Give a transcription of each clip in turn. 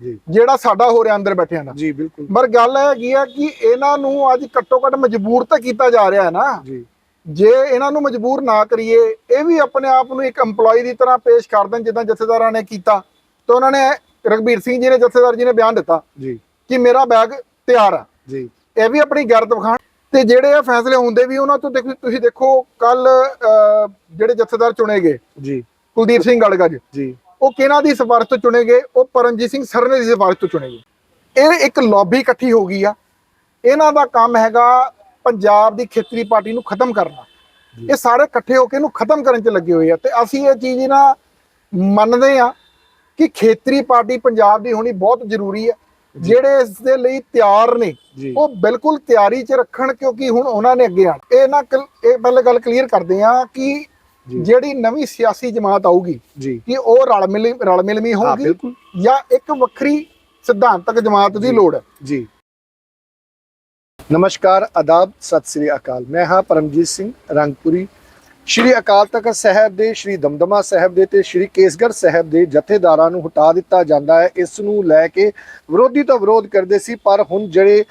ਜੀ। ਜਿਹੜਾ ਸਾਡਾ ਹੋ ਰਿਹਾ ਅੰਦਰ ਬੈਠਿਆਂ ਦਾ। ਜੀ ਬਿਲਕੁਲ। ਪਰ ਗੱਲ ਹੈਗੀ ਆ ਕਿ ਇਹਨਾਂ ਨੂੰ ਅੱਜ ਘੱਟੋ ਘੱਟ ਮਜਬੂਰ ਤਾਂ ਕੀਤਾ ਜਾ ਰਿਹਾ ਹੈ ਨਾ। ਜੀ। ਜੇ ਇਹਨਾਂ ਨੂੰ ਮਜਬੂਰ ਨਾ ਕਰੀਏ ਇਹ ਵੀ ਆਪਣੇ ਆਪ ਨੂੰ ਇੱਕ EMPLOYE ਦੀ ਤਰ੍ਹਾਂ ਪੇਸ਼ ਕਰ ਦੇਣ ਜਿੱਦਾਂ ਜਥੇਦਾਰਾਂ ਨੇ ਕੀਤਾ। ਤੇ ਉਹਨਾਂ ਨੇ ਰਗਬੀਰ ਸਿੰਘ ਜੀ ਨੇ ਜਥੇਦਾਰ ਜੀ ਨੇ ਬਿਆਨ ਦਿੱਤਾ ਜੀ। ਕਿ ਮੇਰਾ ਬੈਗ ਤਿਆਰ ਆ। ਜੀ। ਇਹ ਵੀ ਆਪਣੀ ਗੈਰਤ ਵਿਖਾਣ ਤੇ ਜਿਹੜੇ ਇਹ ਫੈਸਲੇ ਹੁੰਦੇ ਵੀ ਉਹਨਾਂ ਤੋਂ ਦੇਖੋ ਤੁਸੀਂ ਦੇਖੋ ਕੱਲ ਜਿਹੜੇ ਜਥੇਦਾਰ ਚੁਣੇ ਗਏ। ਜੀ। ਕੁਲਦੀਪ ਸਿੰਘ ਗੜਗੜ ਜੀ। ਉਹ ਕਿਹਨਾਂ ਦੀ ਸਿਫਾਰਿਸ਼ ਤੋਂ ਚੁਣੇ ਗਏ ਉਹ ਪਰਮਜੀਤ ਸਿੰਘ ਸਰਨੇ ਦੀ ਸਿਫਾਰਿਸ਼ ਤੋਂ ਚੁਣੇ ਗਏ ਇਹ ਇੱਕ ਲੌਬੀ ਇਕੱਠੀ ਹੋ ਗਈ ਆ। ਇਹਨਾਂ ਦਾ ਕੰਮ ਹੈਗਾ ਪੰਜਾਬ ਦੀ ਖੇਤਰੀ ਪਾਰਟੀ ਨੂੰ ਖਤਮ ਕਰਨਾ। ਇਹ ਸਾਰੇ ਇਕੱਠੇ ਹੋ ਕੇ ਇਹਨੂੰ ਖਤਮ ਕਰਨ 'ਚ ਲੱਗੇ ਹੋਏ ਆ ਤੇ ਅਸੀਂ ਇਹ ਚੀਜ਼ ਨਾ ਮੰਨਦੇ ਆ ਕਿ ਖੇਤਰੀ ਪਾਰਟੀ ਪੰਜਾਬ ਦੀ ਹੋਣੀ ਬਹੁਤ ਜ਼ਰੂਰੀ ਹੈ ਜਿਹੜੇ ਇਸ ਦੇ ਲਈ ਤਿਆਰ ਨੇ ਉਹ ਬਿਲਕੁਲ ਤਿਆਰੀ 'ਚ ਰੱਖਣ ਕਿਉਂਕਿ ਹੁਣ ਉਹਨਾਂ ਨੇ ਅੱਗੇ ਆਣਾ ਇਹ ਨਾ ਇਹ ਪਹਿਲੇ ਗੱਲ ਕਲੀਅਰ ਕਰਦੇ ਆ ਕਿ। ਜਿਹੜੀ ਨਵੀਂ ਸਿਆਸੀ ਜਮਾਤ ਆਊਗੀ ਕਿ ਉਹ ਰਲ ਮਿਲ ਰਲ ਮਿਲਵੀਂ ਹਾਂ ਹੋਊਗੀ? ਜਾਂ ਇੱਕ ਵੱਖਰੀ ਸਿਧਾਂਤਕ ਜਮਾਤ ਦੀ। ਲੋੜ ਹੈ? ਜੀ। ਨਮਸਕਾਰ ਆਦਾਬ ਸਤਿ ਸ੍ਰੀ ਅਕਾਲ। ਮੈਂ ਹਾਂ ਪਰਮਜੀਤ ਸਿੰਘ ਰੰਗਪੁਰੀ। ਸ਼੍ਰੀ ਅਕਾਲ ਤਖਤ ਸਾਹਿਬ ਦੇ ਸ਼੍ਰੀ ਦਮਦਮਾ ਸਾਹਿਬ ਦੇ ਤੇ ਸ਼੍ਰੀ ਕੇਸਗੜ੍ਹ ਸਾਹਿਬ ਦੇ ਜਥੇਦਾਰਾਂ ਨੂੰ ਹਟਾ ਦਿੱਤਾ ਜਾਂਦਾ ਹੈ। ਇਸ ਨੂੰ ਲੈ ਕੇ ਵਿਰੋਧੀ ਤਾਂ ਵਿਰੋਧ ਕਰਦੇ ਸੀ ਪਰ ਹੁਣ ਜਿਹੜੇ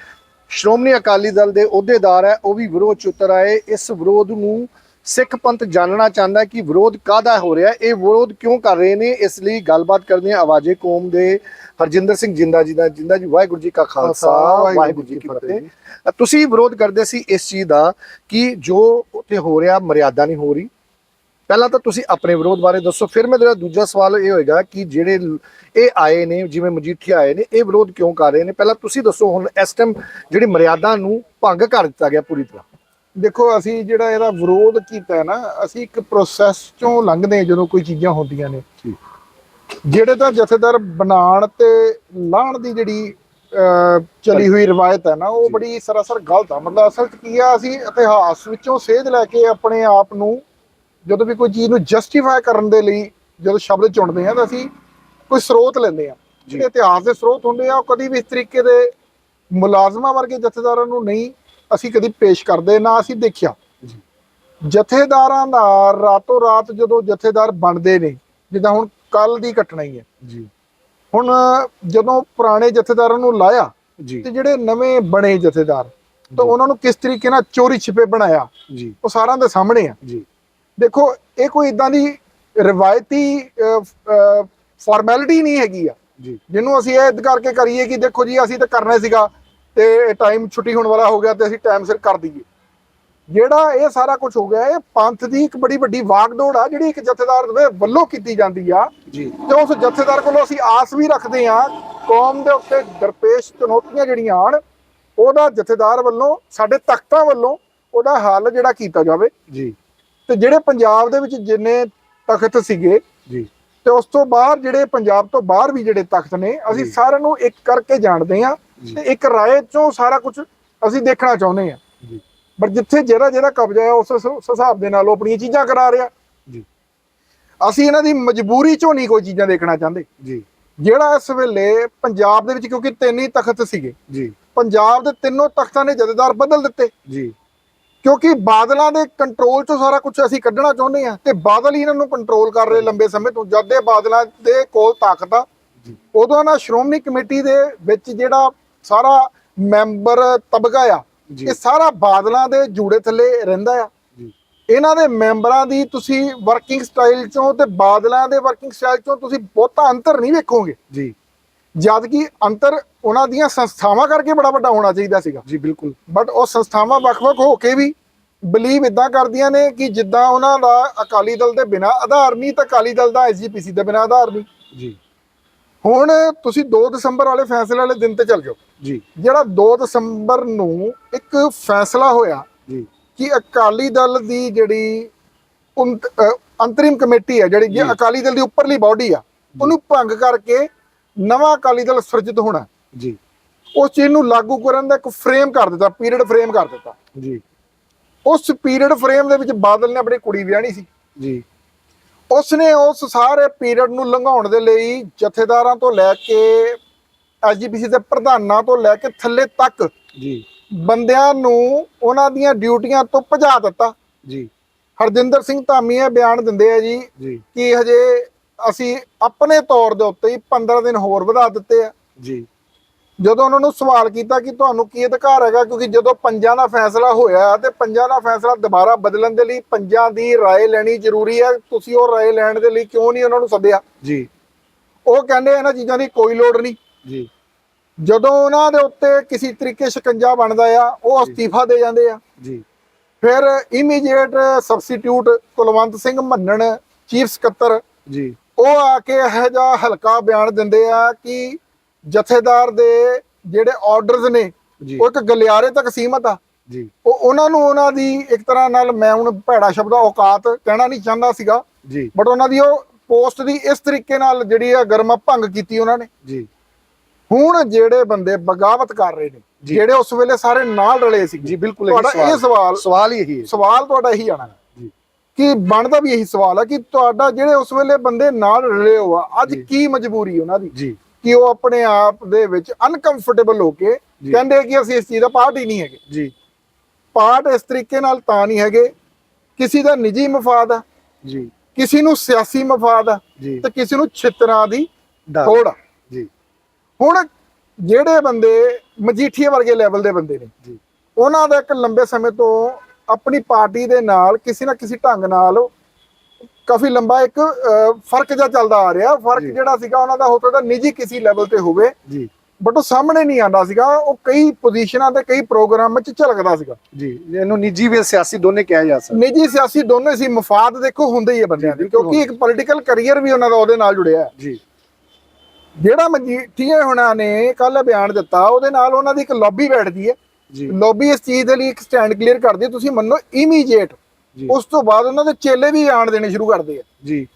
ਸ਼੍ਰੋਮਣੀ ਅਕਾਲੀ ਦਲ ਦੇ ਅਹੁਦੇਦਾਰ ਹੈ ਉਹ ਵੀ ਵਿਰੋਧ ਚ ਉਤਰ ਆਏ। ਇਸ ਵਿਰੋਧ ਨੂੰ ਸਿੱਖ ਪੰਥ ਜਾਣਨਾ ਚਾਹੁੰਦਾ ਕਿ ਵਿਰੋਧ ਕਾਹਦਾ ਹੋ ਰਿਹਾ ਇਹ ਵਿਰੋਧ ਕਿਉਂ ਕਰ ਰਹੇ ਨੇ? ਇਸ ਲਈ ਗੱਲਬਾਤ ਕਰਦੇ ਹਾਂ ਆਵਾਜ਼ੇ ਕੌਮ ਦੇ ਹਰਜਿੰਦਰ ਸਿੰਘ ਜਿੰਦਾ ਜੀ ਦਾ ਜਿੰਦਾ ਜੀ ਵਾਹਿਗੁਰੂ ਜੀ ਕਾ ਖਾਲਸਾ ਵਾਹਿਗੁਰੂ ਜੀ ਕੀ ਫਤਿਹ। ਤੁਸੀਂ ਵਿਰੋਧ ਕਰਦੇ ਸੀ ਇਸ ਚੀਜ਼ ਦਾ ਕਿ ਜੋ ਉੱਥੇ ਹੋ ਰਿਹਾ ਮਰਿਆਦਾ ਨਹੀਂ ਹੋ ਰਹੀ। ਪਹਿਲਾਂ ਤਾਂ ਤੁਸੀਂ ਆਪਣੇ ਵਿਰੋਧ ਬਾਰੇ ਦੱਸੋ ਫਿਰ ਮੇਰਾ ਦੂਜਾ ਸਵਾਲ ਇਹ ਹੋਏਗਾ ਕਿ ਜਿਹੜੇ ਇਹ ਆਏ ਨੇ ਜਿਵੇਂ ਮਜੀਠੀਆ ਆਏ ਨੇ ਇਹ ਵਿਰੋਧ ਕਿਉਂ ਕਰ ਰਹੇ ਨੇ? ਪਹਿਲਾਂ ਤੁਸੀਂ ਦੱਸੋ ਹੁਣ ਇਸ ਟਾਈਮ ਜਿਹੜੀ ਮਰਿਆਦਾ ਨੂੰ ਭੰਗ ਕਰ ਦਿੱਤਾ ਗਿਆ ਪੂਰੀ ਤਰ੍ਹਾਂ। ਦੇਖੋ ਅਸੀਂ ਜਿਹੜਾ ਇਹਦਾ ਵਿਰੋਧ ਕੀਤਾ ਹੈ ਨਾ ਅਸੀਂ ਇੱਕ ਪ੍ਰੋਸੈਸ ਚੋਂ ਲੰਘਦੇ ਹਾਂ ਜਦੋਂ ਕੋਈ ਚੀਜ਼ਾਂ ਹੁੰਦੀਆਂ ਨੇ। ਜਿਹੜੇ ਤਾਂ ਜਥੇਦਾਰ ਬਣਾਉਣ ਤੇ ਲਾਹਣ ਦੀ ਜਿਹੜੀ ਚਲੀ ਹੋਈ ਰਵਾਇਤ ਹੈ ਨਾ ਉਹ। ਬੜੀ ਸਰਾਸਰ ਗਲਤ ਆ ਮਤਲਬ ਅਸਲ 'ਚ ਕੀ ਆ ਅਸੀਂ ਇਤਿਹਾਸ ਵਿੱਚੋਂ ਸੇਧ ਲੈ ਕੇ ਆਪਣੇ ਆਪ ਨੂੰ ਜਦੋਂ ਵੀ ਕੋਈ ਚੀਜ਼ ਨੂੰ ਜਸਟੀਫਾਈ ਕਰਨ ਦੇ ਲਈ ਜਦੋਂ ਸ਼ਬਦ ਚੁਣਦੇ ਆ ਤਾਂ ਅਸੀਂ ਕੋਈ ਸਰੋਤ ਲੈਂਦੇ ਆ। ਜਿਹੜੇ ਇਤਿਹਾਸ ਦੇ ਸਰੋਤ ਹੁੰਦੇ ਆ ਉਹ ਕਦੀ ਵੀ ਇਸ ਤਰੀਕੇ ਦੇ ਮੁਲਾਜ਼ਮਾਂ ਵਰਗੇ ਜਥੇਦਾਰਾਂ ਨੂੰ ਨਹੀਂ ਅਸੀਂ ਕਦੀ ਪੇਸ਼ ਕਰਦੇ ਨਾ ਅਸੀਂ ਦੇਖਿਆ। ਜਥੇਦਾਰਾਂ ਦਾ ਰਾਤੋਂ ਰਾਤ ਜਦੋਂ ਜਥੇਦਾਰ ਬਣਦੇ ਨੇ ਜਿੱਦਾਂ ਹੁਣ ਕੱਲ ਦੀ ਘਟਨਾ ਹੀ ਹੈ। ਜੀ। ਹੁਣ ਜਦੋਂ ਪੁਰਾਣੇ ਜਥੇਦਾਰਾਂ ਨੂੰ ਲਾਇਆ ਤੇ ਜਿਹੜੇ ਨਵੇਂ ਬਣੇ ਜਥੇਦਾਰ ਤਾਂ। ਉਹਨਾਂ ਨੂੰ ਕਿਸ ਤਰੀਕੇ ਨਾਲ ਚੋਰੀ ਛਿਪੇ ਬਣਾਇਆ ਜੀ। ਉਹ ਸਾਰਿਆਂ ਦੇ ਸਾਹਮਣੇ ਆ। ਜੀ। ਦੇਖੋ ਇਹ ਕੋਈ ਇਦਾਂ ਦੀ ਰਿਵਾਇਤੀ ਫਾਰਮੈਲਿਟੀ ਨਹੀਂ ਹੈਗੀ ਆ। ਜੀ। ਜਿਹਨੂੰ ਅਸੀਂ ਇਹ ਕਰਕੇ ਕਰੀਏ ਕਿ ਦੇਖੋ ਜੀ ਅਸੀਂ ਤਾਂ ਕਰਨਾ ਸੀਗਾ। ਤੇ ਟਾਈਮ ਛੁੱਟੀ ਹੋਣ ਵਾਲਾ ਹੋ ਗਿਆ ਤੇ ਅਸੀਂ ਟਾਈਮ ਸਿਰ ਕਰ ਦਈਏ। ਜਿਹੜਾ ਇਹ ਸਾਰਾ ਕੁਝ ਹੋ ਗਿਆ ਇਹ ਪੰਥ ਦੀ ਇੱਕ ਬੜੀ ਵੱਡੀ ਵਾਗਡੋੜ ਆ ਜਿਹੜੀ ਇੱਕ ਜਥੇਦਾਰ ਦੇ ਵੱਲੋਂ ਕੀਤੀ ਜਾਂਦੀ ਆ। ਜੀ। ਤੇ ਉਸ ਜਥੇਦਾਰ ਕੋਲੋਂ ਅਸੀਂ ਆਸ ਵੀ ਰੱਖਦੇ ਆ ਕੌਮ ਦੇ ਉੱਤੇ ਦਰਪੇਸ਼ ਚੁਣੌਤੀਆਂ ਜਿਹੜੀਆਂ ਆਣ ਉਹਦਾ ਜਥੇਦਾਰ ਵੱਲੋਂ ਸਾਡੇ ਤਖਤਾਂ ਵੱਲੋਂ ਉਹਦਾ ਹੱਲ ਜਿਹੜਾ ਕੀਤਾ ਜਾਵੇ। ਜੀ। ਤੇ ਜਿਹੜੇ ਪੰਜਾਬ ਦੇ ਵਿੱਚ ਜਿੰਨੇ ਤਖਤ ਸੀਗੇ ਜੀ। ਤੇ ਉਸ ਤੋਂ ਬਾਹਰ ਜਿਹੜੇ ਪੰਜਾਬ ਤੋਂ ਬਾਹਰ ਵੀ ਜਿਹੜੇ ਤਖਤ ਨੇ ਅਸੀਂ। ਸਾਰਿਆਂ ਨੂੰ ਇੱਕ ਕਰਕੇ ਜਾਣਦੇ ਆ। ਤੇ ਇੱਕ ਰਾਏ ਚੋਂ ਸਾਰਾ ਕੁਝ ਅਸੀਂ ਦੇਖਣਾ ਚਾਹੁੰਦੇ ਆ ਪਰ ਜਿੱਥੇ ਜਿਹੜਾ ਜਿਹੜਾ ਕਬਜ਼ਾ ਹੈ ਉਸ ਉਸ ਹਿਸਾਬ ਦੇ ਨਾਲ ਉਹ ਆਪਣੀਆਂ ਚੀਜ਼ਾਂ ਕਰਾ ਰਿਹਾ। ਜੀ। ਅਸੀਂ ਇਹਨਾਂ ਦੀ ਮਜਬੂਰੀ ਚੋਂ ਨਹੀਂ ਕੋਈ ਚੀਜ਼ਾਂ ਦੇਖਣਾ ਚਾਹੁੰਦੇ। ਜੀ। ਜਿਹੜਾ ਇਸ ਵੇਲੇ ਪੰਜਾਬ ਦੇ ਵਿੱਚ ਕਿਉਂਕਿ ਤਿੰਨ ਹੀ ਤਖਤ ਸੀਗੇ। ਜੀ। ਪੰਜਾਬ ਦੇ ਤਿੰਨੋਂ ਤਖਤਾਂ ਨੇ ਜਥੇਦਾਰ ਬਦਲ ਦਿੱਤੇ। ਜੀ। ਕਿਉਂਕਿ ਬਾਦਲਾਂ ਦੇ ਕੰਟਰੋਲ ਚੋਂ ਸਾਰਾ ਕੁਝ ਅਸੀਂ ਕੱਢਣਾ ਚਾਹੁੰਦੇ ਆ ਤੇ ਬਾਦਲ ਹੀ ਇਹਨਾਂ ਨੂੰ ਕੰਟਰੋਲ ਕਰ ਰਹੇ ਲੰਬੇ ਸਮੇਂ ਤੋਂ। ਜਦ ਦੇ ਬਾਦਲਾਂ ਦੇ ਕੋਲ ਤਾਕਤ ਆ। ਉਦੋਂ ਨਾ ਸ਼੍ਰੋਮਣੀ ਕਮੇਟੀ ਦੇ ਵਿੱਚ ਜਿਹੜਾ ਸਾਰਾ ਮੈਂਬਰ ਤਬਕਾ ਆ ਇਹ ਸਾਰਾ ਬਾਦਲਾਂ ਦੇ ਜੂੜੇ ਥੱਲੇ ਰਹਿੰਦਾ ਆ। ਇਹਨਾਂ ਦੇ ਮੈਂਬਰਾਂ ਦੀ ਤੁਸੀਂ ਵਰਕਿੰਗ ਸਟਾਈਲ ਚੋਂ ਤੇ ਬਾਦਲਾਂ ਦੇ ਵਰਕਿੰਗ ਸਟਾਈਲ ਚੋਂ ਤੁਸੀਂ ਬਹੁਤਾ ਅੰਤਰ ਨਹੀਂ ਵੇਖੋਗੇ। ਜੀ। ਜਦ ਕਿ ਅੰਤਰ ਉਹਨਾਂ ਦੀਆਂ ਸੰਸਥਾਵਾਂ ਕਰਕੇ ਬੜਾ ਵੱਡਾ ਹੋਣਾ ਚਾਹੀਦਾ ਸੀਗਾ। ਜੀ ਬਿਲਕੁਲ। ਬਟ ਉਹ ਸੰਸਥਾਵਾਂ ਵੱਖ-ਵੱਖ ਹੋ ਕੇ ਵੀ ਬਲੀਵ ਇਦਾਂ ਕਰਦੀਆਂ ਨੇ ਕਿ ਜਿੱਦਾਂ ਉਹਨਾਂ ਦਾ ਅਕਾਲੀ ਦਲ ਦੇ ਬਿਨਾ ਆਧਾਰ ਨਹੀਂ ਤਾਂ ਅਕਾਲੀ ਦਲ ਦਾ ਐਸਜੀਪੀਸੀ ਦੇ ਬਿਨਾ ਆਧਾਰ ਨਹੀਂ। ਜੀ। ਹੁਣ ਤੁਸੀਂ 2 ਦਸੰਬਰ ਵਾਲੇ ਫੈਸਲੇ ਵਾਲੇ ਦਿਨ ਤੇ ਚੱਲ ਜਾਓ। ਜੀ। ਜਿਹੜਾ 2 ਦਸੰਬਰ ਨੂੰ ਇੱਕ ਫੈਸਲਾ ਹੋਇਆ ਜੀ। ਕਿ ਅਕਾਲੀ ਦਲ ਦੀ ਜਿਹੜੀ ਅੰਤਰਿਮ ਕਮੇਟੀ ਹੈ ਜਿਹੜੀ ਅਕਾਲੀ ਦਲ ਦੀ ਉੱਪਰਲੀ ਬਾਡੀ ਆ ਉਹਨੂੰ ਭੰਗ ਕਰਕੇ ਨਵਾਂ ਅਕਾਲੀ ਦਲ ਸਿਰਜਿਤ ਹੋਣਾ। ਜੀ। ਉਸ ਚੀਜ਼ ਨੂੰ ਲਾਗੂ ਕਰਨ ਦਾ ਇੱਕ ਫਰੇਮ ਕਰ ਦਿੱਤਾ ਪੀਰੀਅਡ ਫਰੇਮ ਕਰ ਦਿੱਤਾ। ਜੀ। ਉਸ ਪੀਰੀਅਡ ਫਰੇਮ ਦੇ ਵਿੱਚ ਬਾਦਲ ਨੇ ਆਪਣੀ ਕੁੜੀ ਵਿਆਹਣੀ ਸੀ। ਜੀ। ਉਸਨੇ ਉਸ ਸਾਰੇ ਪੀਰੀਅਡ ਨੂੰ ਲੰਘਾਉਣ ਦੇ ਲਈ ਜਥੇਦਾਰਾਂ ਤੋਂ ਲੈ ਕੇ ਐਸਜੀਪੀਸੀ ਦੇ ਪ੍ਰਧਾਨਾਂ ਤੋਂ ਲੈ ਕੇ ਥੱਲੇ ਤੱਕ ਜੀ। ਬੰਦਿਆਂ ਨੂੰ ਉਹਨਾਂ ਦੀਆਂ ਡਿਊਟੀਆਂ ਤੋਂ ਭਜਾ ਦਿੱਤਾ। ਜੀ। ਹਰਜਿੰਦਰ ਸਿੰਘ ਧਾਮੀ ਇਹ ਬਿਆਨ ਦਿੰਦੇ ਆ ਜੀ ਜੀ। ਕਿ ਹਜੇ ਅਸੀਂ ਆਪਣੇ ਤੌਰ ਦੇ ਉੱਤੇ ਹੀ 15 ਦਿਨ ਹੋਰ ਵਧਾ ਦਿੱਤੇ ਆ। ਜੀ। ਜਦੋਂ ਉਹਨਾਂ ਨੂੰ ਸਵਾਲ ਕੀਤਾ ਕਿ ਤੁਹਾਨੂੰ ਕੀ ਅਧਿਕਾਰ ਹੈਗਾ ਕਿਉਂਕਿ ਜਦੋਂ ਪੰਜਾਂ ਦਾ ਫੈਸਲਾ ਹੋਇਆ ਤੇ ਪੰਜਾਂ ਦਾ ਫੈਸਲਾ ਦੁਬਾਰਾ ਬਦਲਣ ਦੇ ਲਈ ਪੰਜਾਂ ਦੀ رائے ਲੈਣੀ ਜ਼ਰੂਰੀ ਹੈ ਤੁਸੀਂ ਉਹ رائے ਲੈਣ ਦੇ ਲਈ ਕਿਉਂ ਨਹੀਂ ਉਹਨਾਂ ਨੂੰ ਸੱਦਿਆ ਜੀ ਉਹ ਕਹਿੰਦੇ ਇਹਨਾਂ ਚੀਜ਼ਾਂ ਦੀ ਕੋਈ ਲੋੜ ਨਹੀਂ ਜੀ ਜਦੋਂ ਉਹਨਾਂ ਦੇ ਉੱਤੇ ਕਿਸੇ ਤਰੀਕੇ ਸ਼ਿਕੰਜਾ ਬਣਦਾ ਆ ਉਹ ਅਸਤੀਫਾ ਦੇ ਜਾਂਦੇ ਆ ਜੀ ਫਿਰ ਇਮੀਡੀਏਟ ਸਬਸਟੀਟਿਊਟ ਕੁਲਵੰਤ ਸਿੰਘ ਮੰਨਣ ਚੀਫ ਸਕੱਤਰ ਜੀ ਉਹ ਆ ਕੇ ਇਹੋ ਜਿਹਾ ਹਲਕਾ ਬਿਆਨ ਦਿੰਦੇ ਆ ਕਿ ਜਥੇਦਾਰ ਦੇ ਜਿਹੜੇ ਆਰਡਰਸ ਨੇ ਉਹ ਇੱਕ ਗਲਿਆਰੇ ਤੱਕ ਸੀਮਤ ਆ। ਜੀ। ਉਹ ਉਹਨਾਂ ਨੂੰ ਉਹਨਾਂ ਦੀ ਇੱਕ ਤਰ੍ਹਾਂ ਨਾਲ ਮੈਂ ਹੁਣ ਭੈੜਾ ਸ਼ਬਦ ਔਕਾਤ ਕਹਿਣਾ ਨਹੀਂ ਚਾਹੁੰਦਾ ਸੀਗਾ। ਜੀ। ਬਟ ਉਹਨਾਂ ਦੀ ਉਹ ਪੋਸਟ ਦੀ ਇਸ ਤਰੀਕੇ ਨਾਲ ਜਿਹੜੀ ਆ ਗਰਮਾ ਭੰਗ ਕੀਤੀ ਉਹਨਾਂ ਨੇ। ਜੀ। ਹੁਣ ਜਿਹੜੇ ਬੰਦੇ ਬਗਾਵਤ ਕਰ ਰਹੇ ਨੇ। ਜਿਹੜੇ ਉਸ ਵੇਲੇ ਸਾਰੇ ਨਾਲ ਰਲੇ ਸੀ। ਜੀ ਬਿਲਕੁਲ ਇਹੀ ਤੁਹਾਡਾ ਇਹ ਸਵਾਲ। ਸਵਾਲ ਹੀ ਇਹੀ ਹੈ। ਸਵਾਲ ਤੁਹਾਡਾ ਇਹੀ ਆਣਾ। ਜੀ। ਕਿ ਬਣਦਾ ਵੀ ਇਹੀ ਸਵਾਲ ਹੈ ਕਿ ਤੁਹਾਡਾ ਜਿਹੜੇ ਉਸ ਵੇਲੇ ਬੰਦੇ ਨਾਲ ਰਲੇ ਹੋ ਆ ਅੱਜ। ਕੀ ਮਜਬੂਰੀ ਉਹਨਾਂ ਦੀ? ਜੀ। ਕਿ ਉਹ ਆਪਣੇ ਆਪ ਦੇ ਵਿੱਚ ਅਨਕੰਫਰਟੇਬਲ ਹੋ ਕੇ। ਕਹਿੰਦੇ ਕਿ ਅਸੀਂ ਇਸ ਚੀਜ਼ ਦਾ ਪਾਰਟ ਹੀ ਨਹੀਂ ਹੈਗੇ। ਜੀ। ਪਾਰਟ ਇਸ ਤਰੀਕੇ ਨਾਲ ਤਾਂ ਨਹੀਂ ਹੈਗੇ। ਕਿਸੇ ਦਾ ਨਿੱਜੀ ਮਫਾਦ ਆ। ਜੀ। ਕਿਸੇ ਨੂੰ ਸਿਆਸੀ ਮਫਾਦ ਆ। ਤੇ ਕਿਸੇ ਨੂੰ ਛਿੱਤਰਾਂ ਦੀ। ਥੋੜ ਆ। ਜੀ। ਹੁਣ ਜਿਹੜੇ ਬੰਦੇ ਮਜੀਠੀਏ ਵਰਗੇ ਲੈਵਲ ਦੇ ਬੰਦੇ ਨੇ ਜੀ। ਉਹਨਾਂ ਦਾ ਇੱਕ ਲੰਬੇ ਸਮੇਂ ਤੋਂ ਆਪਣੀ ਪਾਰਟੀ ਦੇ ਨਾਲ ਕਿਸੇ ਨਾ ਕਿਸੇ ਢੰਗ ਨਾਲ ਕਾਫੀ ਲੰਬਾ ਇੱਕ ਫ਼ਰਕ ਜਿਹਾ ਚੱਲਦਾ ਆ ਰਿਹਾ। ਫ਼ਰਕ। ਜਿਹੜਾ ਸੀਗਾ ਉਹਨਾਂ ਦਾ ਹੋ ਸਕਦਾ ਨਿੱਜੀ ਕਿਸੇ ਲੈਵਲ ਤੇ ਹੋਵੇ। ਜੀ। ਬਟ ਉਹ ਸਾਹਮਣੇ ਨਹੀਂ ਆਉਂਦਾ ਸੀਗਾ। ਉਹ ਕਈ ਪੋਜੀਸ਼ਨਾਂ ਤੇ ਕਈ ਪ੍ਰੋਗਰਾਮਾਂ 'ਚ ਝਲਕਦਾ ਸੀਗਾ। ਜੀ। ਇਹਨੂੰ ਨਿੱਜੀ ਵੀ ਸਿਆਸੀ ਦੋਨੇ ਕਿਹਾ ਜਾ ਸਕਦਾ। ਨਿੱਜੀ ਸਿਆਸੀ ਦੋਨੇ ਸੀ। ਮਫਾਦ ਦੇਖੋ ਹੁੰਦੇ ਹੀ ਹੈ ਬੰਦਿਆਂ ਦੇ। ਕਿਉਂਕਿ ਇੱਕ ਪੋਲੀਟੀਕਲ ਕੈਰੀਅਰ ਵੀ ਉਹਨਾਂ ਦਾ ਉਹਦੇ ਨਾਲ ਜੁੜਿਆ ਹੈ। ਜੀ। ਜਿਹੜਾ ਮਜੀਠੀਏ ਹੁਣਾਂ ਨੇ ਕੱਲ ਬਿਆਨ ਦਿੱਤਾ ਉਹਦੇ ਨਾਲ ਉਹਨਾਂ ਦੀ ਇੱਕ ਲੌਬੀ ਬੈਠਦੀ ਹੈ। ਜੀ। ਲੌਬੀ ਇਸ ਚੀਜ਼ ਦੇ ਲਈ ਇੱਕ ਸਟੈਂਡ ਕਲੀਅਰ ਕਰਦੀ ਤੁਸੀਂ ਮੰਨੋ ਇਮੀਡੀਏਟ ਉਸ ਤੋਂ ਬਾਅਦ ਉਹਨਾਂ ਦੇ ਚੇਲੇ ਵੀ ਬਿਆਨ ਦੇਣੇ ਸ਼ੁਰੂ ਕਰਦੇ ਆ। ਜੀ।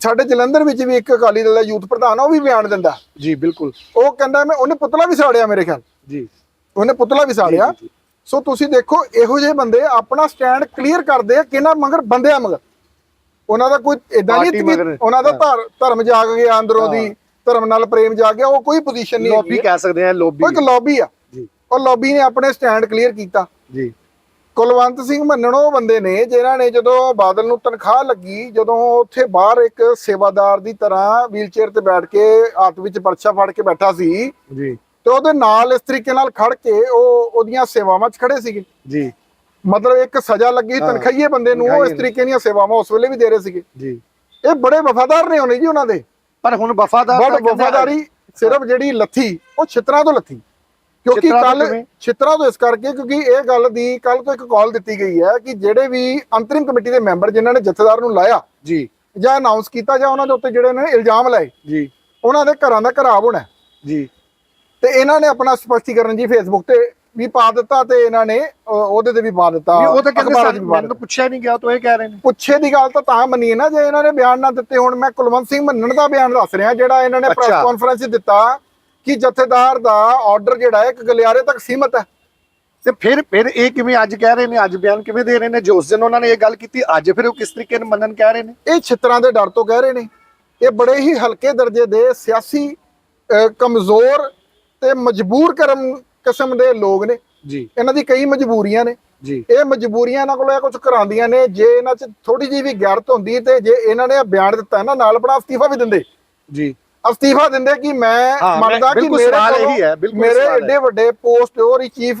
ਸਾਡੇ ਜਲੰਧਰ ਵਿੱਚ ਵੀ ਇੱਕ ਅਕਾਲੀ ਦਲ ਦਾ ਯੂਥ ਪ੍ਰਧਾਨ ਆ, ਉਹ ਵੀ ਬਿਆਨ ਦਿੰਦਾ। ਜੀ ਬਿਲਕੁਲ। ਉਹ ਕਹਿੰਦਾ ਮੈਂ ਉਹਨੇ ਪੁਤਲਾ ਵੀ ਸਾੜਿਆ ਮੇਰੇ ਖਿਆਲ। ਜੀ। ਉਹਨੇ ਪੁਤਲਾ ਵੀ ਸਾੜਿਆ। ਜੀ, ਜੀ। ਸੋ ਤੁਸੀਂ ਦੇਖੋ ਇਹੋ ਜਿਹੇ ਬੰਦੇ ਆਪਣਾ ਸਟੈਂਡ ਕਲੀਅਰ ਕਰਦੇ ਆ ਕਿਹਨਾਂ ਮਗਰ? ਬੰਦਿਆਂ ਮਗਰ। ਉਹਨਾਂ ਦਾ ਕੋਈ ਇਦਾਂ ਨਹੀਂ ਉਹਨਾਂ ਦਾ ਧਰ- ਧਰਮ ਜਾਗ ਗਿਆ ਅੰਦਰੋਂ ਦੀ ਧਰਮ ਨਾਲ ਪ੍ਰੇਮ ਜਾਗ ਗਿਆ ਉਹ ਕੋਈ ਪੋਜੀਸ਼ਨ ਨਹੀਂ ਲੋਬੀ ਕਹਿ ਸਕਦੇ ਆ ਲੋਬੀ ਉਹ ਇੱਕ ਲੌਬੀ ਆ। ਜੀ। ਉਹ ਲੌਬੀ ਨੇ ਆਪਣੇ ਸਟੈਂਡ ਕਲੀਅਰ ਕੀਤਾ। ਜੀ। ਕੁਲਵੰਤ ਸਿੰਘ ਮੰਨਣ ਉਹ ਬੰਦੇ ਨੇ ਜਿਨ੍ਹਾਂ ਨੇ ਜਦੋਂ ਬਾਦਲ ਨੂੰ ਤਨਖਾਹ ਲੱਗੀ ਜਦੋਂ ਉੱਥੇ ਬਾਹਰ ਇੱਕ ਸੇਵਾਦਾਰ ਦੀ ਤਰ੍ਹਾਂ ਵੀਲਚੇਅਰ ਤੇ ਬੈਠ ਕੇ ਹੱਥ ਵਿੱਚ ਪਰਚਾ ਫੜ ਕੇ ਬੈਠਾ ਸੀ ਜੀ। ਤੇ ਉਹਦੇ ਨਾਲ ਇਸ ਤਰੀਕੇ ਨਾਲ ਖੜ ਕੇ ਉਹ ਉਹਦੀਆਂ ਸੇਵਾਵਾਂ 'ਚ ਖੜੇ ਸੀਗੇ। ਜੀ। ਮਤਲਬ ਇੱਕ ਸਜ਼ਾ ਲੱਗੀ ਤਨਖਾਹੀਏ ਬੰਦੇ ਨੂੰ ਉਹ ਇਸ ਤਰੀਕੇ ਦੀਆਂ ਸੇਵਾਵਾਂ ਉਸ ਵੇਲੇ ਵੀ ਦੇ ਰਹੇ ਸੀਗੇ। ਜੀ। ਇਹ ਬੜੇ ਵਫਾਦਾਰ ਨੇ ਹੋਣੇ ਜੀ ਉਹਨਾਂ ਦੇ। ਪਰ ਹੁਣ ਵਫਾਦਾਰ ਬਟ ਵਫਾਦਾਰੀ ਸਿਰਫ ਜਿਹੜੀ ਲੱਥੀ ਉਹ ਛਿੱਤਰਾਂ ਤੋਂ ਲੱਥੀ। ਕਿਉਂਕਿ ਕੱਲ? ਛਿੱਤਰਾਂ ਤੋਂ ਇਸ ਕਰਕੇ ਕਿਉਂਕਿ ਇਹ ਗੱਲ ਦੀ ਕੱਲ ਤੋਂ ਇੱਕ ਕਾਲ ਦਿੱਤੀ ਗਈ ਹੈ ਕਿ ਜਿਹੜੇ ਵੀ ਅੰਤਰਿਮ ਕਮੇਟੀ ਦੇ ਮੈਂਬਰ ਜਿਨ੍ਹਾਂ ਨੇ ਜਥੇਦਾਰ ਨੂੰ ਲਾਇਆ ਜੀ ਜਾਂ ਅਨਾਉਂਸ ਕੀਤਾ ਜਾਂ ਉਹਨਾਂ ਦੇ ਉੱਤੇ ਜਿਹੜੇ ਨੇ ਇਲਜ਼ਾਮ ਲਾਏ ਜੀ ਉਹਨਾਂ ਦੇ ਘਰਾਂ ਦਾ ਘਰਾਬ ਹੋਣਾ। ਜੀ ਤੇ ਇਹਨਾਂ ਨੇ ਆਪਣਾ ਸਪਸ਼ਟੀਕਰਨ ਜੀ ਫੇਸਬੁੱਕ ਤੇ ਵੀ ਪਾ ਦਿੱਤਾ ਤੇ ਇਹਨਾਂ ਨੇ ਉਹਦੇ ਤੇ ਵੀ ਪਾ ਦਿੱਤਾ ਉਹ ਤਾਂ ਕਹਿੰਦੇ ਪਾ ਮੈਨੂੰ ਪੁੱਛਿਆ ਨਹੀਂ ਗਿਆ ਤਾਂ ਇਹ ਕਹਿ ਰਹੇ ਨੇ ਪੁੱਛੇ ਦੀ ਗੱਲ ਤਾਂ ਤਾਂ ਮੰਨੀਏ ਨਾ ਜੇ ਇਹਨਾਂ ਨੇ ਬਿਆਨ ਨਾ ਦਿੱਤੇ ਹੁਣ ਮੈਂ ਕੁਲਵੰਤ ਸਿੰਘ ਮੰਨਣ ਦਾ ਬਿਆਨ ਦੱਸ ਰਿਹਾ ਜਿਹੜਾ ਇਹਨਾਂ ਨੇ ਪ੍ਰੈਸ। ਕਾਨਫਰੰਸ ਦਿੱਤਾ ਕਿ ਜਥੇਦਾਰ ਦਾ ਆਰਡਰ ਜਿਹੜਾ ਹੈ ਇੱਕ ਗਲਿਆਰੇ ਤੱਕ ਸੀਮਤ ਹੈ। ਤੇ ਫਿਰ ਫਿਰ ਇਹ ਕਿਵੇਂ ਅੱਜ ਕਹਿ ਰਹੇ ਨੇ ਅੱਜ ਬਿਆਨ ਕਿਵੇਂ ਦੇ ਰਹੇ ਨੇ? ਜੋ ਉਸ ਦਿਨ ਉਹਨਾਂ ਨੇ ਇਹ ਗੱਲ ਕੀਤੀ ਅੱਜ ਫਿਰ ਉਹ ਕਿਸ ਤਰੀਕੇ ਨਾਲ ਮੰਨਣ ਕਹਿ ਰਹੇ ਨੇ? ਇਹ ਛਿੱਤਰਾਂ ਦੇ ਡਰ ਤੋਂ ਕਹਿ ਰਹੇ ਨੇ। ਇਹ ਬੜੇ ਹੀ ਹਲਕੇ ਦਰਜੇ ਦੇ ਸਿਆਸੀ ਕਮਜ਼ੋਰ ਤੇ ਮਜਬੂਰ ਕਰਮ ਕਿਸਮ ਦੇ ਲੋਕ ਨੇ। ਜੀ। ਇਹਨਾਂ ਦੀ ਕਈ ਮਜਬੂਰੀਆਂ ਨੇ। ਜੀ। ਇਹ ਮਜਬੂਰੀਆਂ ਇਹਨਾਂ ਕੋਲ ਇਹ ਕੁਝ ਕਰਾਉਂਦੀਆਂ ਨੇ। ਜੇ ਇਹਨਾਂ 'ਚ ਥੋੜੀ ਜਿਹੀ ਵੀ ਗੈਰਤ ਹੁੰਦੀ ਤੇ ਜੇ ਇਹਨਾਂ ਨੇ ਬਿਆਨ ਦਿੱਤਾ ਨਾ ਨਾਲ ਆਪਣਾ ਅਸਤੀਫਾ ਵੀ ਦਿੰਦੇ। ਜੀ। ਅਸਤੀਫਾ ਦਿੰਦੇ ਕਿ ਮੈਂ ਮੰਨਦਾ ਕਿ ਮੇਰੇ ਮੇਰੇ। ਏਡੇ ਵੱਡੇ ਪੋਸਟ ਔਰ ਚੀਫ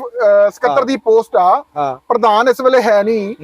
ਸਕੱਤਰ। ਦੀ ਪੋਸਟ ਆ ਪ੍ਰਧਾਨ ਇਸ ਵੇਲੇ ਹੈ ਨਹੀਂ।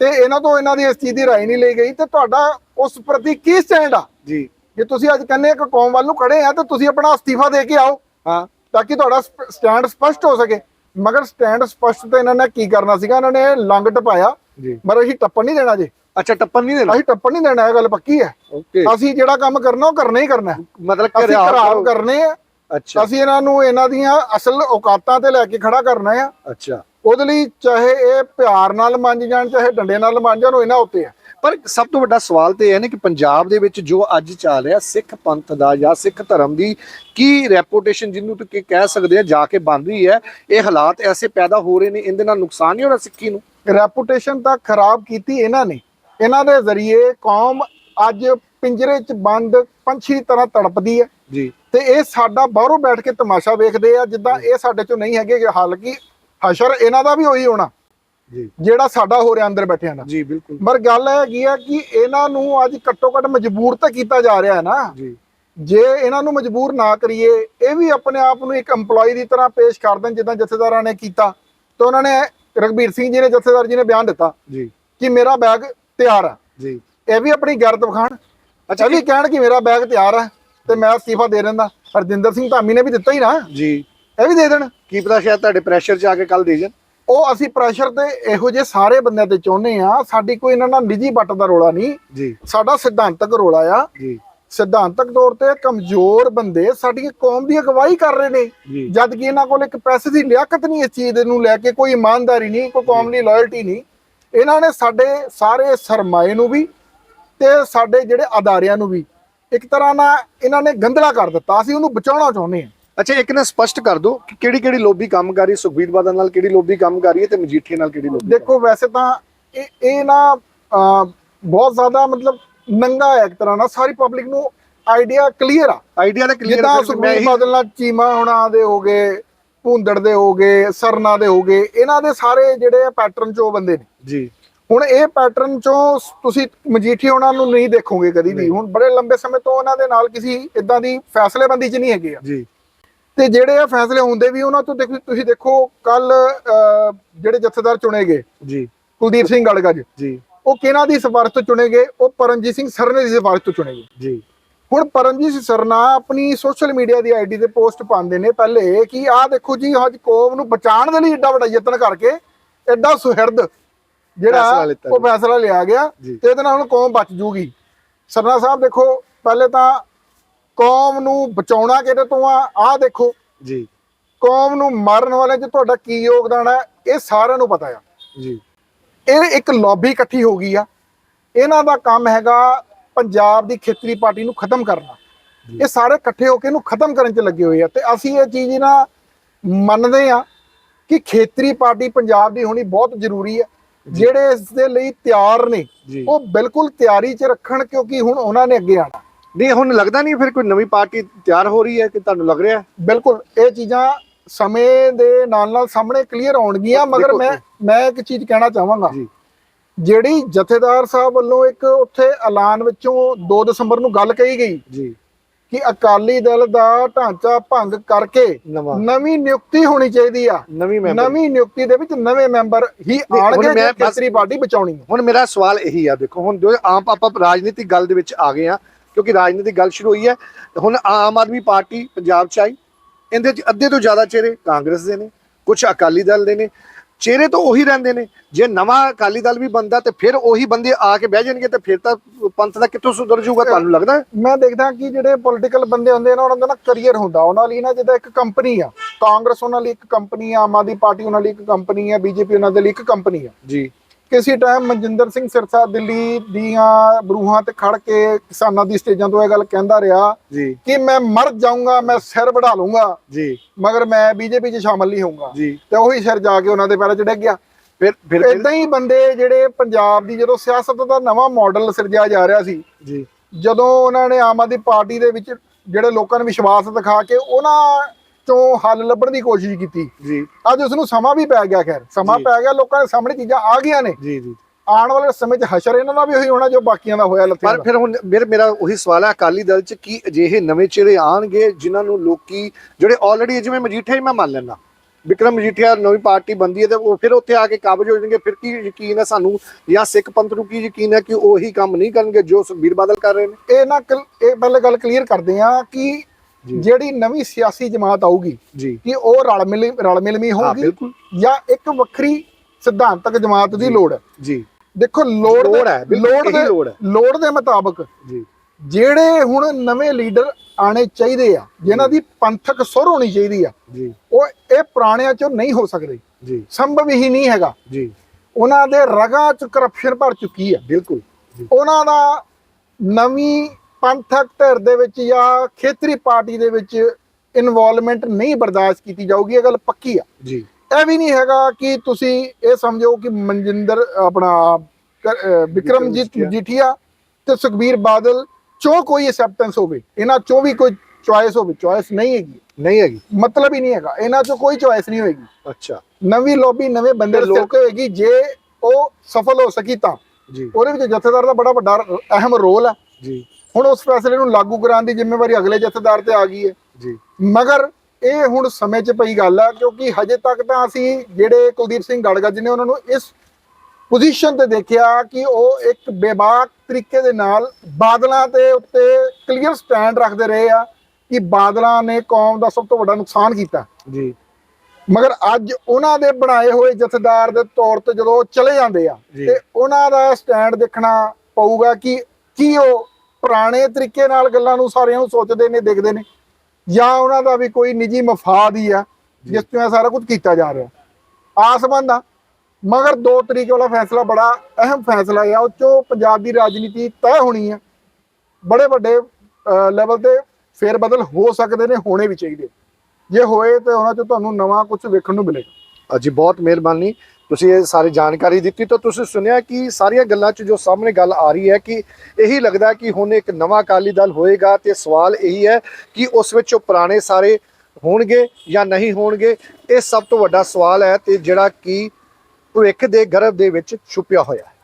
ਤੇ ਇਹਨਾਂ ਤੋਂ ਇਹਨਾਂ ਦੀ ਇਸ ਚੀਜ਼ ਦੀ ਰਾਏ ਨਹੀਂ ਲਈ ਗਈ ਤੇ ਤੁਹਾਡਾ ਉਸ ਪ੍ਰਤੀ ਕੀ ਸਟੈਂਡ ਆ? ਜੀ। ਜੇ ਤੁਸੀਂ ਅੱਜ ਕਹਿੰਦੇ ਕਿ ਕੌਮ ਵੱਲ ਨੂੰ ਖੜੇ ਆ ਤਾਂ ਤੁਸੀਂ ਆਪਣਾ ਅਸਤੀਫਾ ਦੇ ਕੇ ਆਓ ਹਾਂ। ਤਾਂ ਕਿ ਤੁਹਾਡਾ ਸਟੈਂਡ ਸਪਸ਼ਟ ਹੋ ਸਕੇ। ਮਗਰ ਸਟੈਂਡ ਸਪਸ਼ਟ ਤੇ ਇਹਨਾਂ ਨੇ ਕੀ ਕਰਨਾ ਸੀਗਾ? ਇਹਨਾਂ ਨੇ ਲੰਗ ਟਪਾਇਆ। ਜੀ। ਪਰ ਅਸੀਂ ਟੱਪਣ ਨਹੀਂ ਦੇਣਾ ਜੇ। ਅੱਛਾ ਟੱਪਣ ਨਹੀਂ ਦੇਣਾ? ਅਸੀਂ ਟੱਪਣ ਨਹੀਂ ਦੇਣਾ ਇਹ ਗੱਲ ਪੱਕੀ ਹੈ। ਓਕੇ ਅਸੀਂ ਜਿਹੜਾ ਕੰਮ ਕਰਨਾ ਉਹ ਕਰਨਾ ਹੀ ਕਰਨਾ। ਮਤਲਬ ਅਸੀਂ ਖਰਾਬ ਕਰੋ। ਕਰਨੇ ਆ। ਅੱਛਾ। ਅਸੀਂ ਇਹਨਾਂ ਨੂੰ ਇਹਨਾਂ ਦੀਆਂ ਅਸਲ ਔਕਾਤਾਂ ਤੇ ਲੈ ਕੇ ਖੜਾ ਕਰਨਾ ਆ ਅੱਛਾ। ਉਹਦੇ ਲਈ ਚਾਹੇ ਇਹ ਪਿਆਰ ਨਾਲ ਮੰਨ ਜਾਣ ਚਾਹੇ ਡੰਡੇ ਨਾਲ ਮੰਨ ਜਾਣ ਉਹ ਇਹਨਾਂ ਉੱਤੇ ਆ ਪਰ ਸਭ ਤੋਂ ਵੱਡਾ ਸਵਾਲ ਤੇ ਇਹ ਨਾ ਕਿ ਪੰਜਾਬ ਦੇ ਵਿੱਚ ਜੋ ਅੱਜ ਚੱਲ ਰਿਹਾ ਸਿੱਖ ਪੰਥ ਦਾ ਜਾਂ ਸਿੱਖ ਧਰਮ ਦੀ ਕੀ ਰੈਪੂਟੇਸ਼ਨ ਜਿਹਨੂੰ ਤੁਸੀਂ ਕਹਿ ਸਕਦੇ ਆ ਜਾ ਕੇ ਬਣ ਰਹੀ ਹੈ ਇਹ ਹਾਲਾਤ ਐਸੇ ਪੈਦਾ ਹੋ ਰਹੇ ਨੇ ਇਹਦੇ ਨਾਲ ਨੁਕਸਾਨ ਨਹੀਂ ਹੋ ਰਿਹਾ ਸਿੱਖੀ ਨੂੰ? ਰੈਪੂਟੇਸ਼ਨ ਤਾਂ ਖਰਾਬ ਕੀਤੀ ਇਹਨਾਂ ਨੇ। ਇਹਨਾਂ ਦੇ ਜ਼ਰੀਏ ਕੌਮ ਅੱਜ ਪਿੰਜਰੇ 'ਚ ਬੰਦ ਪੰਛੀ ਤਰ੍ਹਾਂ ਤੜਪਦੀ ਹੈ। ਜੀ। ਤੇ ਇਹ ਸਾਡਾ ਬਾਹਰੋਂ ਬੈਠ ਕੇ ਤਮਾਸ਼ਾ ਵੇਖਦੇ ਆ ਜਿੱਦਾਂ ਇਹ ਸਾਡੇ 'ਚੋਂ ਨਹੀਂ ਹੈਗੇ ਹਾਲਾਂਕਿ ਹਸ਼ਰ ਇਹਨਾਂ ਦਾ ਵੀ ਉਹੀ ਹੋਣਾ ਜੀ। ਜਿਹੜਾ ਸਾਡਾ ਹੋ ਰਿਹਾ ਅੰਦਰ ਬੈਠਿਆਂ ਦਾ। ਜੀ ਬਿਲਕੁਲ। ਪਰ ਗੱਲ ਹੈਗੀ ਆ ਕਿ ਇਹਨਾਂ ਨੂੰ ਅੱਜ ਘੱਟੋ ਘੱਟ ਮਜਬੂਰ ਤਾਂ ਕੀਤਾ ਜਾ ਰਿਹਾ ਹੈ ਨਾ। ਜੀ। ਜੇ ਇਹਨਾਂ ਨੂੰ ਮਜਬੂਰ ਨਾ ਕਰੀਏ ਇਹ ਵੀ ਆਪਣੇ ਆਪ ਨੂੰ ਇੱਕ EMPLOYE ਦੀ ਤਰ੍ਹਾਂ ਪੇਸ਼ ਕਰ ਦੇਣ ਜਿੱਦਾਂ ਜਥੇਦਾਰਾਂ ਨੇ ਕੀਤਾ। ਤਾਂ ਉਹਨਾਂ ਨੇ ਰਗਬੀਰ ਸਿੰਘ ਜੀ ਨੇ ਜਥੇਦਾਰ ਜੀ ਨੇ ਬਿਆਨ ਦਿੱਤਾ ਜੀ। ਕਿ ਮੇਰਾ ਬੈਗ ਤਿਆਰ ਆ। ਜੀ। ਇਹ ਵੀ ਆਪਣੀ ਗੈਰਤ ਵਿਖਾਣ ਅੱਛਾ ਵੀ ਕਹਿਣ ਕਿ ਮੇਰਾ ਬੈਗ ਤਿਆਰ ਆ ਤੇ ਮੈਂ ਅਸਤੀਫਾ ਦੇ ਦਿੰਦਾ। ਹਰਜਿੰਦਰ ਸਿੰਘ ਧਾਮੀ ਨੇ ਵੀ ਦਿੱਤਾ ਹੀ ਨਾ। ਜੀ। ਇਹ ਵੀ ਦੇ ਦੇਣ। ਕੀ ਪਤਾ ਸ਼ਾਇਦ ਤੁਹਾਡੇ ਪ੍ਰੈਸ਼ਰ 'ਚ ਆ ਕੇ ਕੱਲ ਦੇ ਜਾਣ। ਉਹ ਅਸੀਂ ਪ੍ਰੈਸ਼ਰ ਤੇ ਇਹੋ ਜਿਹੇ ਸਾਰੇ ਬੰਦਿਆਂ ਤੇ ਚਾਹੁੰਦੇ ਆ। ਸਾਡੀ ਕੋਈ ਇਹਨਾਂ ਨਾਲ ਨਿੱਜੀ ਬੱਟ ਦਾ ਰੋਲਾ ਨਹੀਂ। ਜੀ। ਸਾਡਾ ਸਿਧਾਂਤਕ ਰੋਲਾ ਆ। ਜੀ। ਸਿਧਾਂਤਕ ਤੌਰ ਤੇ ਕਮਜ਼ੋਰ ਬੰਦੇ ਸਾਡੀ ਕੌਮ ਦੀ ਅਗਵਾਈ ਕਰ ਰਹੇ ਨੇ। ਜੀ। ਜਦ ਕਿ ਇਹਨਾਂ ਕੋਲ ਇੱਕ ਪੈਸੇ ਦੀ ਲਿਆਕਤ ਨਹੀਂ ਇਸ ਚੀਜ਼ ਨੂੰ ਲੈ ਕੇ ਕੋਈ ਇਮਾਨਦਾਰੀ ਨਹੀਂ ਕੋਈ ਕੌਮ ਦੀ ਲਾਇਲਟੀ ਨਹੀਂ। ਇਹਨਾਂ ਨੇ ਸਾਡੇ ਸਾਰੇ ਸਰਮਾਏ ਨੂੰ ਵੀ ਤੇ ਸਾਡੇ ਜਿਹੜੇ ਅਦਾਰਿਆਂ ਨੂੰ ਵੀ ਇੱਕ ਤਰ੍ਹਾਂ ਨਾਲ ਇਹਨਾਂ ਨੇ ਗੰਦਲਾ ਕਰ ਦਿੱਤਾ। ਅਸੀਂ ਉਹਨੂੰ ਬਚਾਉਣਾ ਚਾਹੁੰਦੇ ਹਾਂ। ਅੱਛਾ ਇੱਕ ਨਾ ਸਪਸ਼ਟ ਕਰ ਦਿਓ ਕਿ ਕਿਹੜੀ ਕਿਹੜੀ ਲੋਬੀ ਕੰਮ ਕਰ ਰਹੀ ਸੁਖਬੀਰ ਬਾਦਲ ਨਾਲ ਕਿਹੜੀ ਲੋਬੀ ਕੰਮ ਕਰ ਰਹੀ ਹੈ ਤੇ ਮਜੀਠੀਆ ਨਾਲ ਕਿਹੜੀ ਲੋਬੀ ਦੇਖੋ ਵੈਸੇ ਤਾਂ ਇਹ ਇਹ ਨਾ ਬਹੁਤ ਜ਼ਿਆਦਾ ਮਤਲਬ ਨੰਗਾ ਹੈ ਇੱਕ ਤਰ੍ਹਾਂ ਨਾਲ। ਸਾਰੀ ਪਬਲਿਕ ਨੂੰ ਆਈਡੀਆ ਕਲੀਅਰ ਆ। ਆਈਡੀਆ ਦਾ ਕਲੀਅਰ ਜਿੱਦਾਂ ਸੁਖਬੀਰ ਬਾਦਲ ਨਾਲ ਚੀਮਾ ਹੋਣਾ ਦੇ ਹੋ ਗਏ ਭੁੰਦੜ ਦੇ ਹੋ ਗਏ ਸਰਨਾ ਦੇ ਹੋ ਗਏ ਇਹਨਾਂ ਦੇ ਸਾਰੇ ਜਿਹੜੇ ਪੈਟਰਨ ਚੋਂ ਬੰਦੇ ਨੇ। ਜੀ। ਹੁਣ ਇਹ ਪੈਟਰਨ ਚੋਂ ਤੁਸੀਂ ਮਜੀਠੀ ਉਹਨਾਂ ਨੂੰ ਨਹੀਂ ਦੇਖੋਗੇ ਕਦੀ ਵੀ। ਹੁਣ ਬੜੇ ਲੰਬੇ ਸਮੇਂ ਤੋਂ ਉਹਨਾਂ ਦੇ ਨਾਲ ਕਿਸੇ ਇਦਾਂ ਦੀ ਫੈਸਲੇਬੰਦੀ 'ਚ ਨਹੀਂ ਹੈਗੇ ਆ। ਜੀ। ਤੇ ਜਿਹੜੇ ਆ ਫੈਸਲੇ ਹੁੰਦੇ ਵੀ ਉਹਨਾਂ ਤੋਂ ਦੇਖੋ ਤੁਸੀਂ ਦੇਖੋ ਕੱਲ ਜਿਹੜੇ ਜਥੇਦਾਰ ਚੁਣੇ ਗਏ ਜੀ। ਕੁਲਦੀਪ ਸਿੰਘ ਗੜਗੜ ਜੀ। ਉਹ ਕਿਹਨਾਂ ਦੀ ਸਿਫਾਰਿਸ਼ ਤੋਂ ਚੁਣੇ ਗਏ? ਉਹ ਪਰਮਜੀਤ ਸਿੰਘ ਸਰਨੇ ਦੀ ਸਿਫਾਰਿਸ਼ ਤੋਂ ਚੁਣੇ ਗਏ। ਜੀ। ਹੁਣ ਪਰਮਜੀਤ ਸਰਨਾ ਆਪਣੀ ਸੋਸ਼ਲ ਮੀਡੀਆ ਦੀ ਆਈਡੀ ਤੇ ਪੋਸਟ ਪਾਉਂਦੇ ਨੇ ਪਹਿਲੇ ਕਿ ਆਹ ਦੇਖੋ ਜੀ ਅੱਜ ਕੌਮ ਨੂੰ ਬਚਾਉਣ ਦੇ ਲਈ ਏਡਾ ਵੱਡਾ ਯਤਨ ਕਰਕੇ ਐਡਾ ਸੁਹਿਰਦ ਜਿਹੜਾ ਉਹ ਫੈਸਲਾ ਲਿਆ ਗਿਆ। ਤੇ ਇਹਦੇ ਨਾਲ ਹੁਣ ਕੌਮ ਬਚ ਜੂਗੀ। ਸਰਨਾ ਸਾਹਿਬ ਦੇਖੋ ਪਹਿਲੇ ਤਾਂ ਕੌਮ ਨੂੰ ਬਚਾਉਣਾ ਕਿਹਦੇ ਤੋਂ ਆ? ਆਹ ਦੇਖੋ। ਜੀ। ਕੌਮ ਨੂੰ ਮਾਰਨ ਵਾਲੇ 'ਚ ਤੁਹਾਡਾ ਕੀ ਯੋਗਦਾਨ ਹੈ? ਇਹ ਸਾਰਿਆਂ ਨੂੰ ਪਤਾ ਆ। ਜੀ। ਇਹ ਇੱਕ ਲੌਬੀ ਇਕੱਠੀ ਹੋ ਗਈ ਆ। ਇਹਨਾਂ ਦਾ ਕੰਮ ਹੈਗਾ ਪੰਜਾਬ ਦੀ ਖੇਤਰੀ ਪਾਰਟੀ ਨੂੰ ਖਤਮ ਕਰਨਾ। ਇਹ ਸਾਰੇ ਇਕੱਠੇ ਹੋ ਕੇ ਇਹਨੂੰ ਖਤਮ ਕਰਨ 'ਚ ਲੱਗੇ ਹੋਏ ਆ। ਤੇ ਅਸੀਂ ਇਹ ਚੀਜ਼ ਨਾ ਮੰਨਦੇ ਆ ਕਿ ਖੇਤਰੀ ਪਾਰਟੀ ਪੰਜਾਬ ਦੀ ਹੋਣੀ ਬਹੁਤ ਜ਼ਰੂਰੀ ਹੈ ਜਿਹੜੇ ਇਸ ਦੇ ਲਈ ਤਿਆਰ ਨੇ ਉਹ ਬਿਲਕੁਲ ਤਿਆਰੀ 'ਚ ਰੱਖਣ ਕਿਉਂਕਿ ਹੁਣ ਉਹਨਾਂ ਨੇ ਅੱਗੇ ਆਣਾ ਨਹੀਂ ਹੁਣ ਲੱਗਦਾ ਨਹੀਂ ਫਿਰ ਕੋਈ ਨਵੀਂ ਪਾਰਟੀ ਤਿਆਰ ਹੋ ਰਹੀ ਹੈ ਕਿ ਤੁਹਾਨੂੰ ਲੱਗ ਰਿਹਾ? ਬਿਲਕੁਲ ਇਹ ਚੀਜ਼ਾਂ ਸਮੇਂ ਦੇ ਨਾਲ ਨਾਲ ਸਾਹਮਣੇ ਕਲੀਅਰ ਆਉਣਗੀਆਂ ਮਗਰ ਮੈਂ ਮੈਂ ਇੱਕ ਚੀਜ਼ ਕਹਿਣਾ ਚਾਹਾਂਗਾ। ਜਿਹੜੀ ਜਥੇਦਾਰ ਸਾਹਿਬ ਵੱਲੋਂ ਇੱਕ ਉੱਥੇ ਐਲਾਨ ਵਿੱਚੋਂ 2 ਦਸੰਬਰ ਨੂੰ ਗੱਲ ਕਹੀ ਗਈ ਜੀ। ਕਿ ਅਕਾਲੀ ਦਲ ਦਾ ਢਾਂਚਾ ਭੰਗ ਕਰਕੇ ਨਵਾਂ। ਨਵੀਂ ਨਿਯੁਕਤੀ ਹੋਣੀ ਚਾਹੀਦੀ ਆ। ਨਵੀਂ ਮੈਂਬਰ। ਨਵੀਂ ਨਿਯੁਕਤੀ ਦੇ ਵਿੱਚ ਨਵੇਂ ਮੈਂਬਰ ਹੀ ਆਣਗੇ ਮੈਂ ਜੇ ਬਸ- ਖੇਤਰੀ ਪਾਰਟੀ ਬਚਾਉਣੀ ਹੈ ਹੁਣ ਮੇਰਾ ਸਵਾਲ ਇਹੀ ਆ ਦੇਖੋ ਹੁਣ ਜੋ ਆਮ ਆਪਾਂ ਰਾਜਨੀਤਿਕ ਗੱਲ ਦੇ ਵਿੱਚ ਆ ਗਏ ਆ ਕਿਉਂਕਿ ਰਾਜਨੀਤਿਕ ਗੱਲ ਸ਼ੁਰੂ ਹੋਈ ਹੈ ਹੁਣ ਆਮ ਆਦਮੀ ਪਾਰਟੀ ਪੰਜਾਬ ਚ ਆਈ ਇਹਦੇ ਚ ਅੱਧੇ ਤੋਂ ਜ਼ਿਆਦਾ ਚਿਹਰੇ ਕਾਂਗਰਸ ਦੇ ਨੇ ਕੁਝ ਅਕਾਲੀ ਦਲ ਦੇ ਨੇ ਚਿਹਰੇ ਤਾਂ ਉਹੀ ਰਹਿੰਦੇ ਨੇ। ਜੇ ਨਵਾਂ ਅਕਾਲੀ ਦਲ ਵੀ ਬੰਦਾ ਤੇ ਫਿਰ ਉਹੀ ਬੰਦੇ ਆ ਕੇ ਬਹਿ ਜਾਣਗੇ ਤੇ ਫਿਰ ਤਾਂ ਪੰਥ ਦਾ ਕਿੱਥੋਂ ਸੁਧਰ ਜਾਊਗਾ ਤੁਹਾਨੂੰ ਲੱਗਦਾ? ਮੈਂ ਦੇਖਦਾ ਕਿ ਜਿਹੜੇ ਪੋਲੀਟੀਕਲ ਬੰਦੇ ਹੁੰਦੇ ਨੇ ਉਹਨਾਂ ਦਾ ਨਾ ਕੈਰੀਅਰ ਹੁੰਦਾ। ਉਹਨਾਂ ਲਈ ਨਾ ਜਿੱਦਾਂ ਇੱਕ ਕੰਪਨੀ ਆ। ਕਾਂਗਰਸ ਉਹਨਾਂ ਲਈ ਇੱਕ ਕੰਪਨੀ ਆ ਆਮ ਆਦਮੀ ਪਾਰਟੀ ਉਹਨਾਂ ਲਈ ਇੱਕ ਕੰਪਨੀ ਆ ਬੀਜੇਪੀ ਉਹਨਾਂ ਦੇ ਲਈ ਇੱਕ ਕੰਪਨੀ ਆ। ਜੀ। ਕਿਸੇ ਟਾਈਮ ਮਨਜਿੰਦਰ ਸਿੰਘ ਸਿਰਸਾ ਦਿੱਲੀ ਦੀਆਂ ਬਰੂਹਾਂ ਤੇ ਖੜ ਕੇ ਕਿਸਾਨਾਂ ਦੀ ਸਟੇਜਾਂ ਤੋਂ ਇਹ ਗੱਲ ਕਹਿੰਦਾ ਰਿਹਾ ਜੀ। ਕਿ ਮੈਂ ਮਰ ਜਾਊਂਗਾ ਮੈਂ ਸਿਰ ਵਢਾ ਲੂੰਗਾ ਜੀ। ਮਗਰ ਮੈਂ ਬੀਜੇਪੀ 'ਚ ਸ਼ਾਮਲ ਨਹੀਂ ਹੋਊਂਗਾ। ਤੇ ਉਹੀ ਸਿਰ ਜਾ ਕੇ ਉਹਨਾਂ ਦੇ ਪੈਰਾਂ 'ਚ ਡਿੱਗ ਗਿਆ। ਫਿਰ ਫਿਰ ਫਿਰ- ਇਦਾਂ ਹੀ ਬੰਦੇ ਜਿਹੜੇ ਪੰਜਾਬ ਦੀ ਜਦੋਂ ਸਿਆਸਤ ਦਾ ਨਵਾਂ ਮਾਡਲ ਸਿਰਜਿਆ ਜਾ ਰਿਹਾ ਸੀ ਜੀ। ਜਦੋਂ ਉਹਨਾਂ ਨੇ ਆਮ ਆਦਮੀ ਪਾਰਟੀ ਦੇ ਵਿੱਚ ਜਿਹੜੇ ਲੋਕਾਂ ਨੂੰ ਵਿਸ਼ਵਾਸ ਦਿਖਾ ਕੇ ਉਹਨਾਂ ਚੋਂ ਹੱਲ ਲੱਭਣ ਦੀ ਕੋਸ਼ਿਸ਼ ਕੀਤੀ। ਜੀ। ਅੱਜ ਉਸ ਨੂੰ ਸਮਾਂ ਵੀ ਪੈ ਗਿਆ ਖੈਰ। ਸਮਾਂ। ਪੈ ਗਿਆ ਲੋਕਾਂ ਦੇ ਸਾਹਮਣੇ ਚੀਜ਼ਾਂ ਆ ਗਈਆਂ ਨੇ। ਜੀ ਜੀ। ਆਉਣ ਵਾਲੇ ਸਮੇਂ 'ਚ ਹਸ਼ਰ ਇਹਨਾਂ ਦਾ ਵੀ ਉਹੀ ਹੋਣਾ ਜੋ ਬਾਕੀਆਂ ਦਾ ਹੋਇਆ ਲੱਥੇ ਪਰ ਫਿਰ ਹੁਣ ਮੇਰੇ ਮੇਰਾ ਉਹੀ ਸਵਾਲ ਹੈ ਅਕਾਲੀ ਦਲ ਚ ਕੀ ਅਜਿਹੇ ਨਵੇਂ ਚਿਹਰੇ ਆਣਗੇ ਜਿਨ੍ਹਾਂ ਨੂੰ ਲੋਕੀ ਜਿਹੜੇ ਆਲਰੇਡੀ ਜਿਵੇਂ ਮਜੀਠੀਆ ਹੀ ਮੈਂ ਮੰਨ ਲੈਣਾ ਵਿਕਰਮ ਮਜੀਠੀਆ ਨਵੀਂ ਪਾਰਟੀ ਬੰਦੀ ਹੈ ਤੇ ਉਹ ਫਿਰ ਉੱਥੇ ਆ ਕੇ ਕਾਬਜ ਹੋ ਜਾਣਗੇ। ਫਿਰ ਕੀ ਯਕੀਨ ਹੈ ਸਾਨੂੰ? ਜਾਂ ਸਿੱਖ ਪੰਥ ਨੂੰ ਕੀ ਯਕੀਨ ਹੈ ਕਿ ਉਹ ਇਹੀ ਕੰਮ ਨਹੀਂ ਕਰਨਗੇ ਜੋ ਸੁਖਬੀਰ ਬਾਦਲ ਕਰ ਰਹੇ ਨੇ? ਇਹ ਨਾ ਇਹ ਪਹਿਲੇ ਗੱਲ ਕਲੀਅਰ ਕਰਦੇ ਆ ਕਿ। ਜਿਹੜੀ ਨਵੀਂ ਸਿਆਸੀ ਜਮਾਤ ਆਊਗੀ ਜੀ। ਕਿ ਉਹ ਰਲ ਮਿਲ ਰਲ ਮਿਲਵੀਂ ਹਾਂ ਹੋਊਗੀ ਜਾਂ ਇੱਕ ਵੱਖਰੀ ਸਿਧਾਂਤਕ ਜਮਾਤ ਦੀ। ਲੋੜ ਹੈ? ਜੀ। ਦੇਖੋ ਲੋੜ ਹੈ ਲੋੜ ਦੇ ਲੋੜ ਦੇ ਮੁਤਾਬਕ ਜੀ। ਜਿਹੜੇ ਹੁਣ ਨਵੇਂ ਲੀਡਰ ਆਣੇ ਚਾਹੀਦੇ ਆ ਜਿਨ੍ਹਾਂ ਦੀ ਪੰਥਕ ਸੁਰ ਹੋਣੀ ਚਾਹੀਦੀ ਆ ਜੀ। ਉਹ ਇਹ ਪੁਰਾਣਿਆਂ ਚੋਂ ਨਹੀਂ ਹੋ ਸਕਦੇ। ਜੀ। ਸੰਭਵ ਹੀ ਨਹੀਂ ਹੈਗਾ। ਜੀ। ਉਹਨਾਂ ਦੇ ਰਗਾਂ ਚ ਕਰਪਸ਼ਨ ਭਰ ਚੁੱਕੀ ਆ। ਬਿਲਕੁਲ। ਉਹਨਾਂ ਦਾ ਨਵੀਂ ਪੰਥਕ ਧਿਰ ਦੇ ਵਿੱਚ ਜਾਂ ਖੇਤਰੀ ਪਾਰਟੀ ਦੇ ਵਿੱਚ ਇਨਵੋਲਵਮੈਂਟ ਨਹੀਂ ਬਰਦਾਸ਼ਤ ਕੀਤੀ ਜਾਊਗੀ ਇਹ ਗੱਲ ਪੱਕੀ ਆ। ਜੀ। ਇਹ ਵੀ ਨਹੀਂ ਹੈਗਾ ਕਿ ਤੁਸੀਂ ਇਹ ਸਮਝੋ ਕਿ ਮਨਜਿੰਦਰ ਆਪਣਾ ਵਿਕਰਮਜੀਤ। ਮਜੀਠੀਆ ਤੇ ਸੁਖਬੀਰ ਬਾਦਲ ਚੋਂ ਕੋਈ ਐਕਸੈਪਟੈਂਸ ਹੋਵੇ ਇਹਨਾਂ ਚੋਂ ਵੀ ਕੋਈ ਚੁਆਇਸ ਹੋਵੇ ਚੁਆਇਸ ਨਹੀਂ ਹੈਗੀ। ਨਹੀਂ ਹੈਗੀ। ਮਤਲਬ ਹੀ ਨਹੀਂ ਹੈਗਾ ਇਹਨਾਂ ਚੋਂ ਕੋਈ ਚੁਆਇਸ ਨਹੀਂ ਹੋਏਗੀ। ਅੱਛਾ। ਨਵੀਂ ਲੌਬੀ ਨਵੇਂ ਬੰਦੇ ਦੇ ਸਿਰ ਲੋਕ- ਤੇ ਹੋਏਗੀ ਜੇ ਉਹ ਸਫਲ ਹੋ ਸਕੀ ਤਾਂ। ਜੀ। ਉਹਦੇ ਵਿੱਚ ਜਥੇਦਾਰ ਦਾ ਬੜਾ ਵੱਡਾ ਅਹਿਮ ਰੋਲ ਹੈ ਜੀ। ਹੁਣ ਉਸ ਫੈਸਲੇ ਨੂੰ ਲਾਗੂ ਕਰਾਉਣ ਦੀ ਜ਼ਿੰਮੇਵਾਰੀ ਅਗਲੇ ਜਥੇਦਾਰ ਤੇ ਆ ਗਈ ਹੈ। ਜੀ। ਮਗਰ ਇਹ ਹੁਣ ਸਮੇਂ 'ਚ ਪਈ ਗੱਲ ਆ ਕਿਉਂਕਿ ਹਜੇ ਤੱਕ ਤਾਂ ਅਸੀਂ ਜਿਹੜੇ ਕੁਲਦੀਪ ਸਿੰਘ ਗੜਗੜ ਜੀ ਨੇ ਉਹਨਾਂ ਨੂੰ ਇਸ ਪੋਜੀਸ਼ਨ ਤੇ ਦੇਖਿਆ ਕਿ ਉਹ ਇੱਕ ਬੇਬਾਕ ਤਰੀਕੇ ਦੇ ਨਾਲ ਬਾਦਲਾਂ ਦੇ ਉੱਤੇ ਕਲੀਅਰ ਸਟੈਂਡ ਰੱਖਦੇ ਰਹੇ ਆ ਕਿ ਬਾਦਲਾਂ ਨੇ ਕੌਮ ਦਾ ਸਭ ਤੋਂ ਵੱਡਾ ਨੁਕਸਾਨ ਕੀਤਾ। ਜੀ। ਮਗਰ ਅੱਜ ਉਹਨਾਂ ਦੇ ਬਣਾਏ ਹੋਏ ਜਥੇਦਾਰ ਦੇ ਤੌਰ ਤੇ ਜਦੋਂ ਚਲੇ ਜਾਂਦੇ ਆ। ਤੇ ਉਹਨਾਂ ਦਾ ਸਟੈਂਡ ਦੇਖਣਾ ਪਊਗਾ ਕਿ ਕੀ ਉਹ ਪੁਰਾਣੇ ਤਰੀਕੇ ਨਾਲ ਗੱਲਾਂ ਨੂੰ ਸਾਰਿਆਂ ਨੂੰ ਸੋਚਦੇ ਨੇ, ਦੇਖਦੇ ਨੇ। ਜਾਂ ਉਹਨਾਂ ਦਾ ਵੀ ਕੋਈ ਨਿੱਜੀ ਮਫਾਦ ਹੀ ਆ, ਜਿਸ ਤੋਂ ਇਹ ਸਾਰਾ ਕੁਝ ਕੀਤਾ ਜਾ ਰਿਹਾ। ਆਸਮੰਦ ਆ। ਮਗਰ 2 ਤਰੀਕ ਵਾਲਾ ਫੈਸਲਾ ਬੜਾ ਅਹਿਮ ਫੈਸਲਾ ਆ। ਉਹ ਚੋਂ ਪੰਜਾਬ ਦੀ ਰਾਜਨੀਤੀ ਤੈਅ ਹੋਣੀ ਆ। ਬੜੇ ਵੱਡੇ ਲੈਵਲ ਤੇ ਫੇਰ ਬਦਲ ਹੋ ਸਕਦੇ ਨੇ, ਹੋਣੇ ਵੀ ਚਾਹੀਦੇ। ਜੇ ਹੋਏ ਤੇ ਉਹਨਾਂ ਚੋਂ ਤੁਹਾਨੂੰ ਨਵਾਂ ਕੁਝ ਵੇਖਣ ਨੂੰ ਮਿਲੇਗਾ। ਜੀ ਬਹੁਤ ਮਿਹਰਬਾਨੀ। ਤੁਸੀਂ ਇਹ ਸਾਰੀ ਜਾਣਕਾਰੀ ਦਿੱਤੀ ਤਾਂ ਤੁਸੀਂ ਸੁਣਿਆ ਕਿ ਸਾਰੀਆਂ ਗੱਲਾਂ 'ਚ ਜੋ ਸਾਹਮਣੇ ਗੱਲ ਆ ਰਹੀ ਹੈ ਕਿ ਇਹੀ ਲੱਗਦਾ ਕਿ ਹੁਣ ਇੱਕ ਨਵਾਂ ਅਕਾਲੀ ਦਲ ਹੋਏਗਾ ਤੇ ਸਵਾਲ ਇਹੀ ਹੈ ਕਿ ਉਸ ਵਿੱਚ ਉਹ ਪੁਰਾਣੇ ਸਾਰੇ ਹੋਣਗੇ ਜਾਂ ਨਹੀਂ ਹੋਣਗੇ, ਇਹ ਸਭ ਤੋਂ ਵੱਡਾ ਸਵਾਲ ਹੈ ਤੇ ਜਿਹੜਾ ਕਿ ਭਵਿੱਖ ਦੇ ਗਰਭ ਦੇ ਵਿੱਚ ਛੁਪਿਆ ਹੋਇਆ ਹੈ।